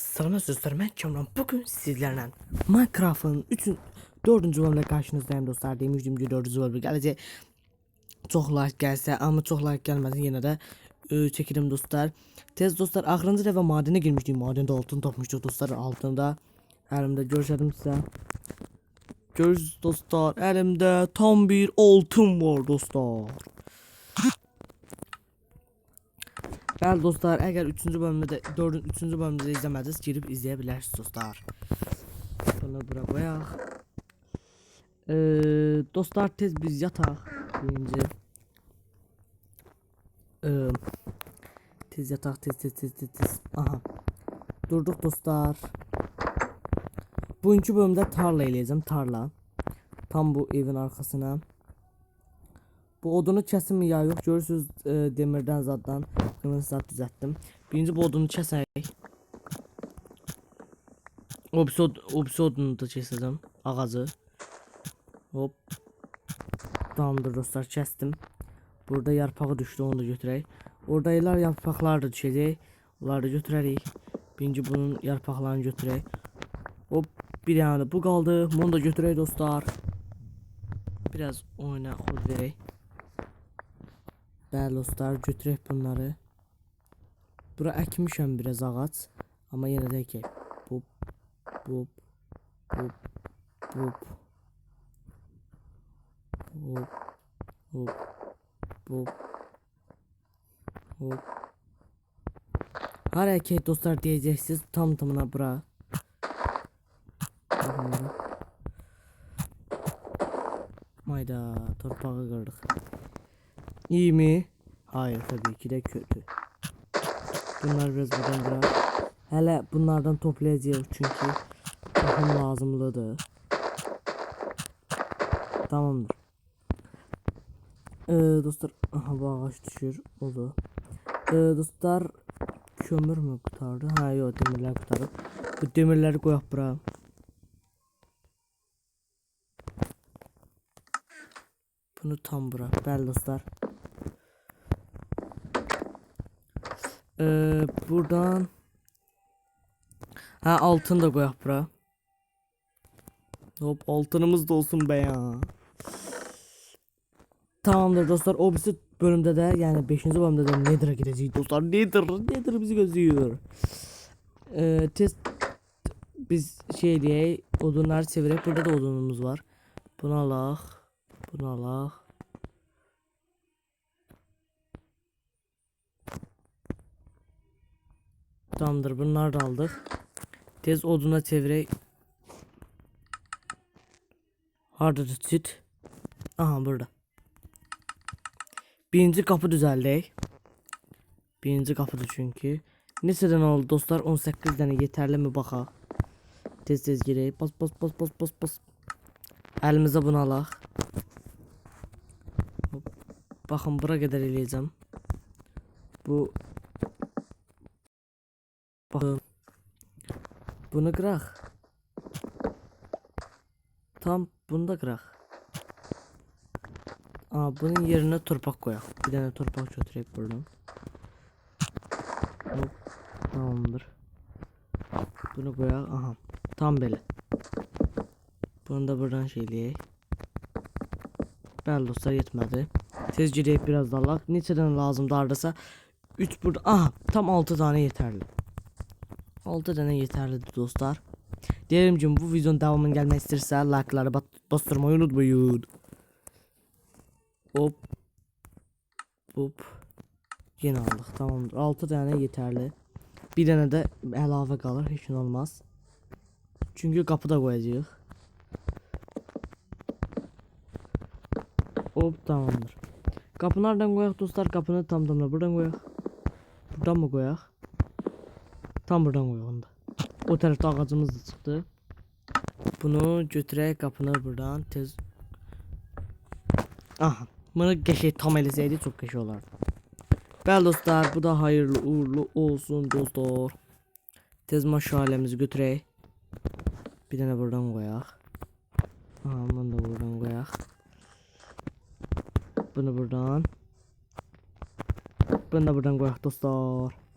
Selam dostlar ben Kamran. Bugün sizlerle Minecraft'ın 3 4. bölümle karşınızdayım dostlar. Demiştim ki 4. bölüm gelecek. Çok like gelse ama çok like yine de e, çekelim dostlar. Tez dostlar ahırıncı defa madene girmiştim. Madende altın topmuştuk dostlar. Altında elimde görüşelim size. Görüş dostlar elimde tam bir altın var dostlar. Bəli dostlar, əgər 3-cü bölümdə 4-cü 3-cü bölümdə də izləmədiniz, girib izləyə bilərsiniz dostlar. Bunu bura qoyaq. Ee, dostlar tez biz yataq. Birinci. Ee, tez yataq, tez tez tez tez tez. Aha. Durduq dostlar. Bugünkü bölümdə tarla eləyəcəm, tarla. Tam bu evin arxasına. Bu odunu kesin ya yok görürsünüz e, demirden zaten kırmızı zat düzelttim. Birinci bu odunu kesək. O birisi, od o birisi odunu da keseceğim. Ağacı. Hop. Tamamdır dostlar kestim. Burada yarpağı düştü onu da götürək. Orada yıllar yarpaqlar da düşəcək. Onları da götürərik. Birinci bunun yarpaqlarını götürək. Hop bir yani bu kaldı. Bunu da götürək dostlar. Biraz oyuna xod verək. Bəli dostlar, götürək bunları. Bura əkmişəm biraz ağac, amma yenə də əkək. Bub, bub, bub, bub. Bub, bub, bub. Bub. Har əkək dostlar deyəcəksiniz tam tamına bura. Mayda torpağı qırdıq. İyi mi? Hayır tabii ki de kötü. Bunlar biraz buradan bırak. Hele bunlardan toplayacağız çünkü tohum lazımlıdır. Tamamdır. Ee, dostlar aha bu ağaç düşür oldu. Ee, dostlar kömür mü kurtardı? Ha yok demirler kurtardı. Bu demirleri koyak bura. Bunu tam bırak. Bəli dostlar. Ee, buradan Ha altın da koyak bura. Hop altınımız da olsun be ya. Tamamdır dostlar. O birisi bölümde de yani 5. bölümde de Nether'a gideceğiz dostlar. Nether, Nether bizi gözlüyor. Ee, test biz şey diye odunlar çevirip burada da odunumuz var. Bunu alaq. Bunu alaq. Tamamdır bunlar da aldık. Tez oduna çevirey. Hardadır çit. Aha burada. Birinci kapı düzəldək. Birinci kapıdır çünkü. Neçədən oldu dostlar? 18 dənə yeterli mi baxaq. Tez tez girək. Bas bas bas bas bas bas. Əlimizə bunu alaq. Baxın bura qədər eləyəcəm. Bu Bakın. Bunu kırak. Tam bunu da kırak. Aa bunun yerine torpak koyak. Bir tane torpak götüreyim buradan. Hop. Tamamdır. Bunu koyak. Aha. Tam böyle. Bunu da buradan şeyleyek. Bəli dostlar yetmədi. Tez biraz da alaq. Neçədən lazımdır hardasa 3 burada. Aha, tam 6 tane yeterli. 6 tane yeterlidir dostlar. Diyelim ki bu videonun devamının gelmek isterse like'ları bat bastırmayı unutmayın. Hop. Hop. Yine aldık tamamdır. 6 tane yeterli. Bir tane de əlavə qalır, heç nə olmaz. Çünkü qapıda qoyacağıq. Hop tamamdır. Qapını nereden qoyaq dostlar? Qapını tam tamla buradan qoyaq. Buradan mı qoyaq? Tam buradan koyalım. O tarafta ağacımız da çıktı. Bunu götürək qapını buradan tez. Aha. Bunu qəşəng tam eləsəydi çox qəşəng olardı. Bəli dostlar, bu da hayırlı uğurlu olsun dostlar. Tez maşaləmizi götürək. Bir dənə buradan qoyaq. Aha, bunu da buradan qoyaq. Bunu buradan. Bunu da buradan qoyaq dostlar.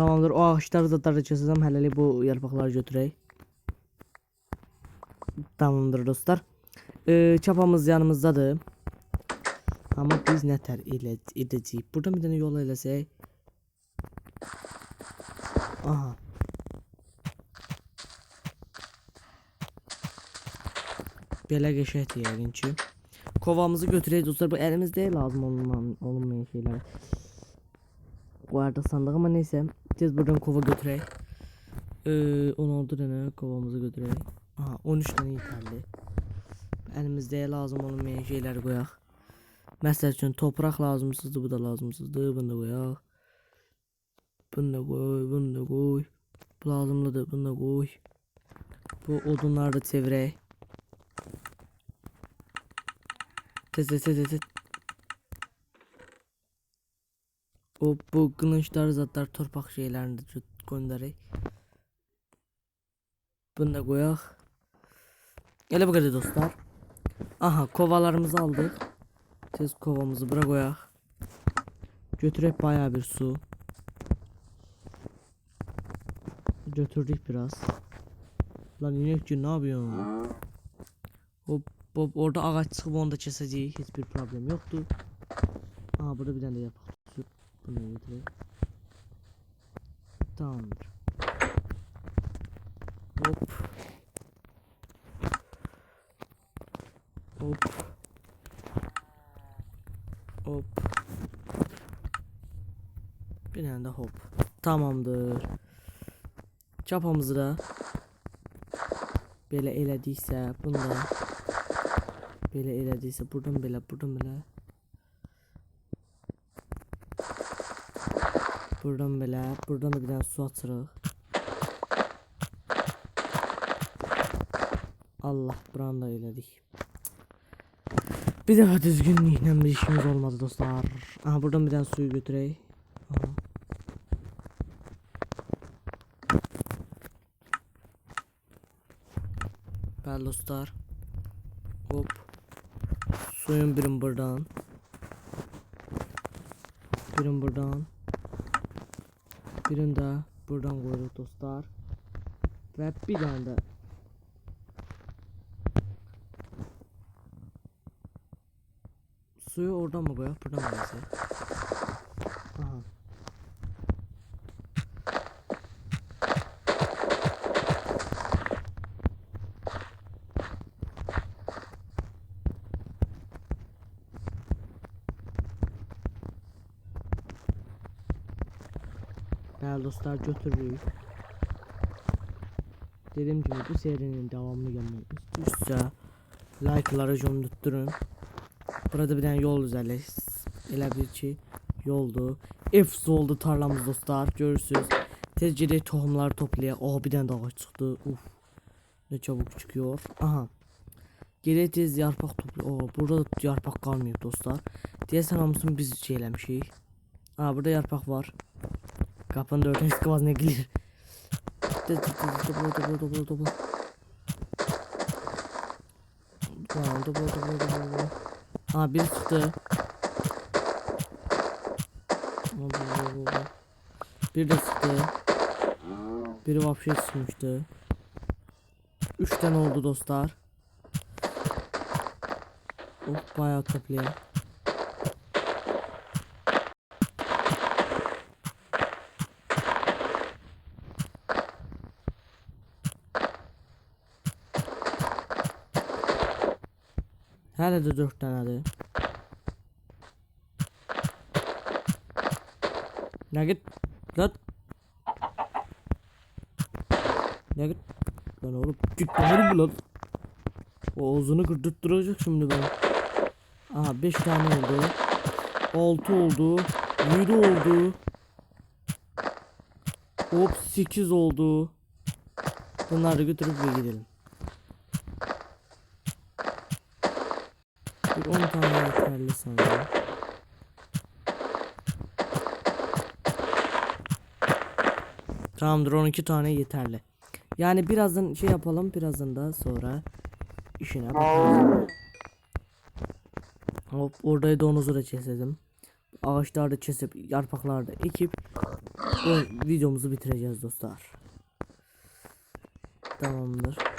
Tamamdır. O ağaçları zaten keseceğim. Hələlik bu yarpaqları götürək. Tamamdır dostlar. Ee, çapamız yanımızdadır. Ama biz nətər elə edəcəyik? Burada bir dənə yol eləsək. Aha. Belə qəşəngdir yəqin ki. Kovamızı götürək dostlar. Bu əlimizdə lazım olmayan, olmayan şeylər. Vardı sandıq ama neyse. Tez buradan kova götürək. Ee, 16 dənə kovamızı götürək. Aha 13 dənə yeterli. Əlimizdə lazım olmayan şeyləri qoyaq. Məsəl üçün topraq lazımsızdır, bu da lazımsızdır. Bunu da qoyaq. Bunu da qoy, bunu da qoy. Bu lazımlıdır, bunu da qoy. Bu odunları da çevirək. Tez tez tez tez. O bu kılıçlar zatlar torpaq şeylərini də gö- göndərək. Bunu da qoyaq. Elə bu qədər dostlar. Aha, kovalarımızı aldıq. Tez kovamızı bura qoyaq. Götürək bayağı bir su. Götürdük biraz. Lan inek ki ne yapıyorsun? Hop hop orada ağaç çıxıb onu da kesəcəyik. Heç bir problem yoxdur. Aha burada bir dənə də yapaq. Götürək. Tamamdır. Hop. Hop. Hop. Bir tane de hop. Tamamdır. Çapamızı da belə elədiksə, bunu da belə elədiksə, buradan belə, buradan belə. Buradan belə, buradan da bir dənə su açırıq. Allah, buranı da elədik. Bir dəfə düzgünlüklə bir işimiz olmadı dostlar. Aha buradan bir dənə suyu götürək. Aha. Bəli dostlar. Hop. Suyun birim buradan. Birim buradan. Birini də buradan qoyuruq dostlar. Və bir dənə də Suyu oradan mı koyaq, buradan mı koyaq? Değerli dostlar götürürük. Dediğim gibi bu serinin devamını gelmek istiyorsa like'ları gömdürtürün. Burada bir tane yol düzələk. Elə bir ki, yoldur. Efs oldu tarlamız dostlar. Görürsüz. Tez gedək tohumları toplayaq. Oh, bir dənə də ağac çıxdı. Uf. Ne çabuk çıkıyor. Aha. Gedək tez yarpaq toplayaq. Oh, burada da yarpaq qalmayıb dostlar. Deyəsən hamısını biz şey eləmişik. Aa, burada yarpaq var. Qapının dördüncü tez tez topla topla topla topla. Tamam topla topla topla. Aa bir çıktı. Bir de çıktı. Biri vapşe çıkmıştı. Üç tane oldu dostlar. Of bayağı toplayalım. Hələ də 4 dənədir. Nə git? Lan. Nə git? Lan oğlum git dönerim lan. O ağzını kırdırttıracak şimdi ben. Aha 5 tane oldu. 6 oldu. 7 oldu. Hop 8 oldu. Bunları götürüp gidelim. Bir 10 tane yeterli sanırım. Tamamdır 12 tane yeterli. Yani birazdan şey yapalım birazdan da sonra işine bakalım. Hop orada donuzu da keselim. Ağaçları da kesip yarpakları da ekip videomuzu bitireceğiz dostlar. Tamamdır.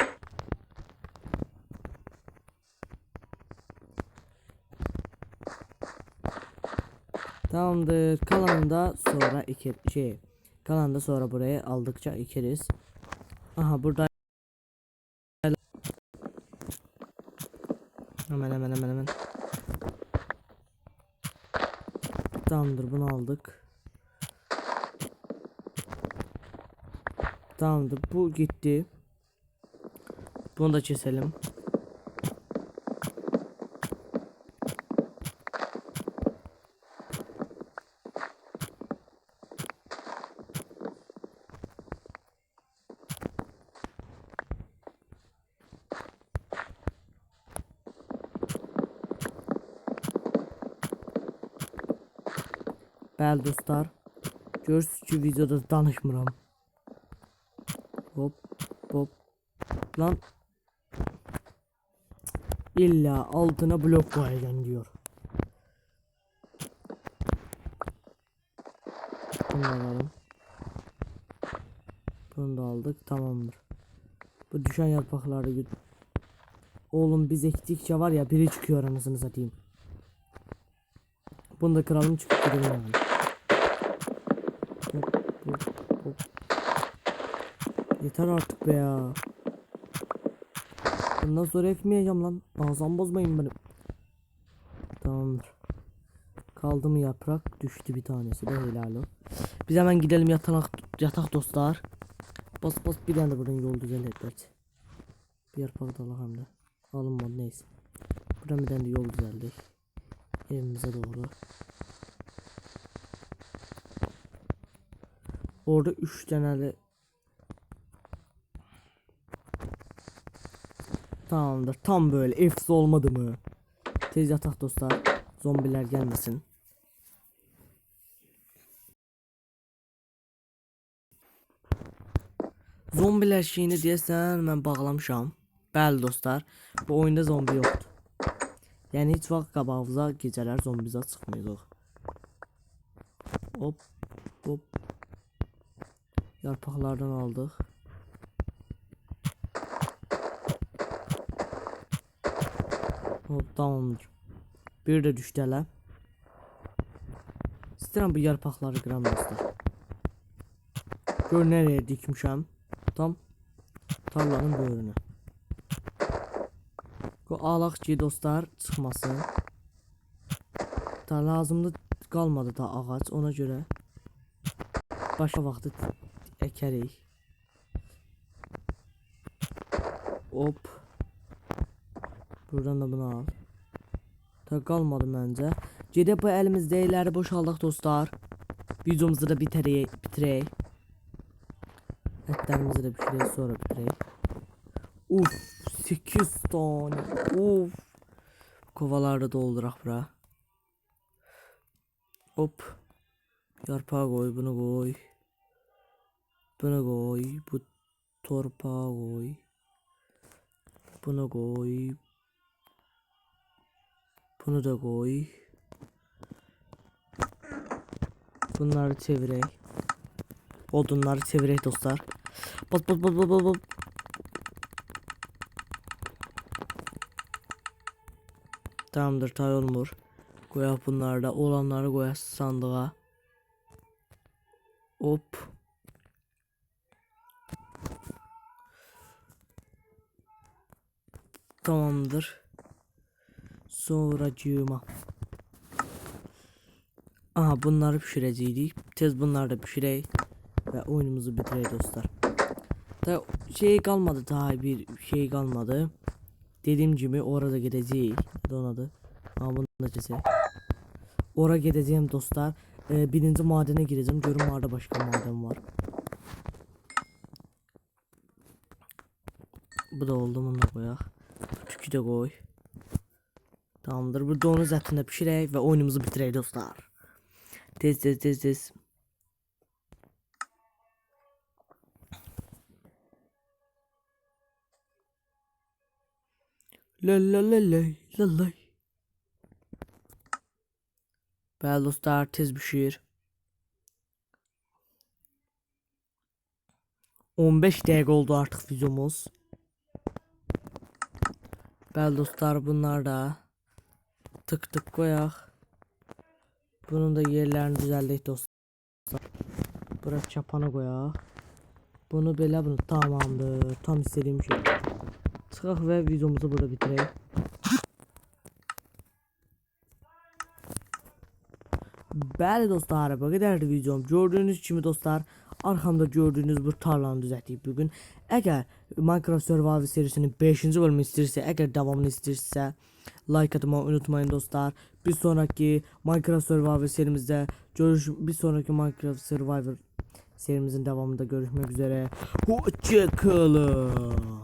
Tamamdır. Kalanında sonra iki şey kalanında sonra buraya aldıkça ikeriz. Aha burada hemen hemen hemen hemen. Tamamdır bunu aldık. Tamamdır bu gitti. Bunu da keselim. Bəli dostlar. Görürsüz ki videoda danışmıram. Hop hop. Lan. İlla altına blok koyacaksın diyor. Bunu alalım. Bunu da aldık. Tamamdır. Bu düşen yaprakları. Oğlum biz ektikçe var ya biri çıkıyor anasını satayım. Bunu da kıralım çıkıp gidelim yani. Hop, hop, hop. Yeter artık be ya. Bundan sonra ekmeyeceğim lan. Ağzım bozmayın benim. Tamamdır. Kaldı mı yaprak? Düştü bir tanesi de helal o. Biz hemen gidelim yatak, yatak dostlar. Bas bas bir tane buradan yol düzenletler. Bir yarpak da hem de. Alınmadı neyse. Buradan bir tane de yol düzeldik. Evimize doğru. Orada 3 tane de Tamamdır. Tam böyle efs olmadı mı? Tez yatak dostlar. Zombiler gelmesin. Zombiler şeyini deyəsən mən bağlamışam. Bəli dostlar, bu oyunda zombi yoxdur. Yəni heç vaxt qabağımıza gecələr zombiza çıxmayacaq. Hop, hop. Yarpaqlardan aldıq. Hop tamamdır. Bir de düştü hele. İstəyirəm bu yarpaqları qıram dostlar. Gör nereye dikmişəm. Tam tarlanın böyrünə. Bu alaq ki dostlar çıxmasın. Da lazımdı qalmadı da ağac ona görə başqa vaxtı əkərik. Hop. Buradan da bunu al. Da qalmadı məncə. Gedib bu əlimizdəkiləri boşaldaq dostlar. Videomuzu da bitirək, bitirək. Etlərimizi də bişirək, sonra bitirək. Uf, 8 tane. Uf. Kovaları dolduraq bura. Hop. Yarpağı koy, bunu koy. Bunu koy, bu torpağı koy. Bunu koy. Bunu da koy. Bunları çevirek. Odunları çevirek dostlar. Bas bas bas bas bas. bas. Tamamdır tay olmur. Koyak bunları da olanları koyak sandığa. Hop. Tamamdır. Sonracığıma. Aha bunları pişirəcəydik. Tez bunları da pişirək və oyunumuzu bitirək dostlar. Da şey qalmadı daha bir şey qalmadı. Dediğim gibi orada gideceğiz. Donadı. Ama bunu da kesək. Ora gedəcəyim dostlar. Ee, birinci madene gireceğim. Görün orada başka maden var. Bu da oldu bunu da koyaq. Tükü də qoy. Tamamdır. Burada onu zətində pişirək və oyunumuzu bitirək dostlar. Tez tez tez tez. La la la la la la. Bəli dostlar tez bişir. 15 dakika oldu artık videomuz. Bəli dostlar bunlar da tık tık koyaq. Bunun da yerlerini düzəldək dostlar. Bura çapanı koyaq. Bunu belə bunu tamamdır. Tam istədiyim şey. Çıxaq və videomuzu burada bitirək. Bəli dostlar, bu qədərdir videom. Gördüyünüz kimi dostlar, arxamda gördüyünüz bu tarlanı düzəltdik bu gün. Əgər Minecraft Survival serisinin 5-ci bölümünü istəyirsə, əgər davamını istəyirsə, like atmayı unutmayın dostlar. Bir sonraki Minecraft Survival serimizdə görüş bir sonraki Minecraft Survival serimizin devamında görüşmek üzere. Hoşçakalın.